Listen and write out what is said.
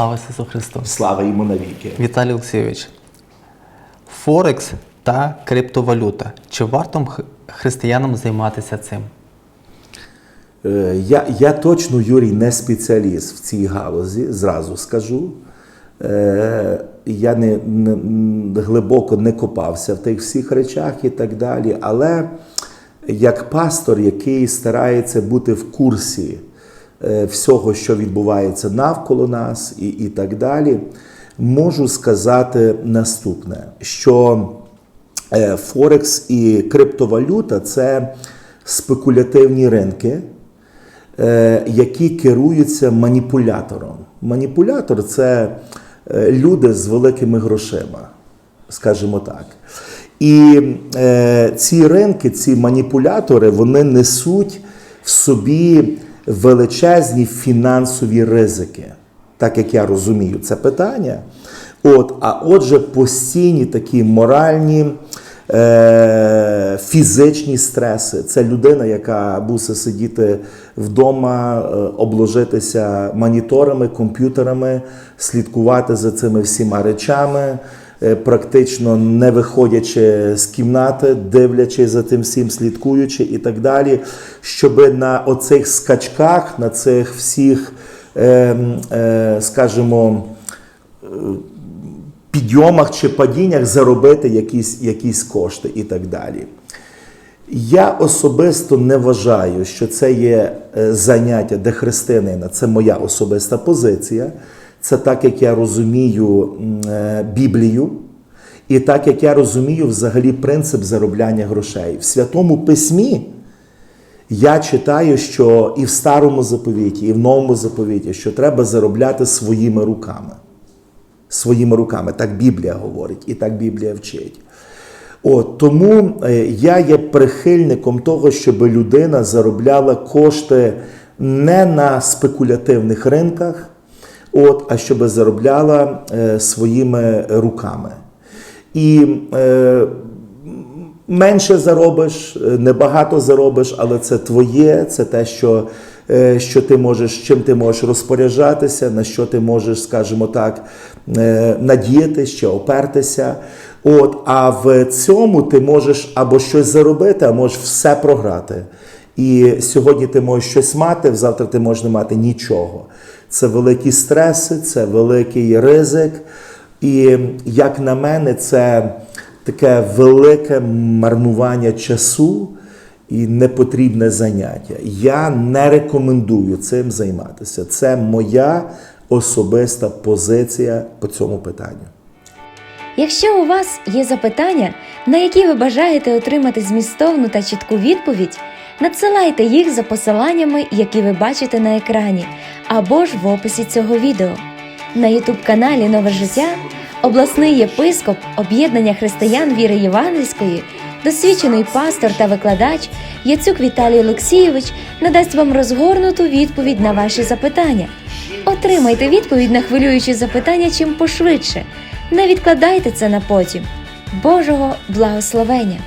Слава Ісусу Христу! Слава йому навіки. Віталій Олексійович. Форекс та криптовалюта. Чи варто християнам займатися цим? Е, Я, я точно, Юрій, не спеціаліст в цій галузі, зразу скажу. Е, Я не, не, глибоко не копався в тих всіх речах і так далі. Але як пастор, який старається бути в курсі всього, що відбувається навколо нас, і, і так далі, можу сказати наступне: що е, Форекс і криптовалюта це спекулятивні ринки, е, які керуються маніпулятором. Маніпулятор це е, люди з великими грошима, скажімо так. І е, ці ринки, ці маніпулятори, вони несуть в собі величезні фінансові ризики, так як я розумію це питання. От, а отже, постійні такі моральні, е, фізичні стреси. Це людина, яка мусить сидіти вдома, е, обложитися моніторами, комп'ютерами, слідкувати за цими всіма речами, практично не виходячи з кімнати, дивлячись за тим всім, слідкуючи і так далі, щоб на оцих скачках, на цих всіх, е, е, скажімо, підйомах чи падіннях заробити якісь, якісь кошти і так далі. Я особисто не вважаю, що це є е, заняття для християнина. Це моя особиста позиція. Це так, як я розумію е, Біблію, і так як я розумію взагалі принцип заробляння грошей. В Святому Письмі я читаю, що і в старому заповіті, і в новому заповіті, що треба заробляти своїми руками своїми руками. Так Біблія говорить, і так Біблія вчить. От, тому е, я є прихильником того, щоб людина заробляла кошти не на спекулятивних ринках, от, а щоб заробляла е, своїми руками. І е, менше заробиш, е, небагато заробиш, але це твоє, це те, що, е, що ти можеш, чим ти можеш розпоряджатися, на що ти можеш, скажімо так, е, надіятися чи опертися. От, а в цьому ти можеш або щось заробити, а можеш все програти. І сьогодні ти можеш щось мати, завтра ти можеш не мати нічого. Це великі стреси, це великий ризик. І як на мене, це таке велике марнування часу і непотрібне заняття. Я не рекомендую цим займатися. Це моя особиста позиція по цьому питанню. Якщо у вас є запитання, на які ви бажаєте отримати змістовну та чітку відповідь, надсилайте їх за посиланнями, які ви бачите на екрані, або ж в описі цього відео. На youtube каналі Нове життя обласний єпископ об'єднання християн віри Євангельської, досвідчений пастор та викладач Яцюк Віталій Олексійович надасть вам розгорнуту відповідь на ваші запитання. Отримайте відповідь на хвилюючі запитання чим пошвидше. Не відкладайте це на потім. Божого благословення!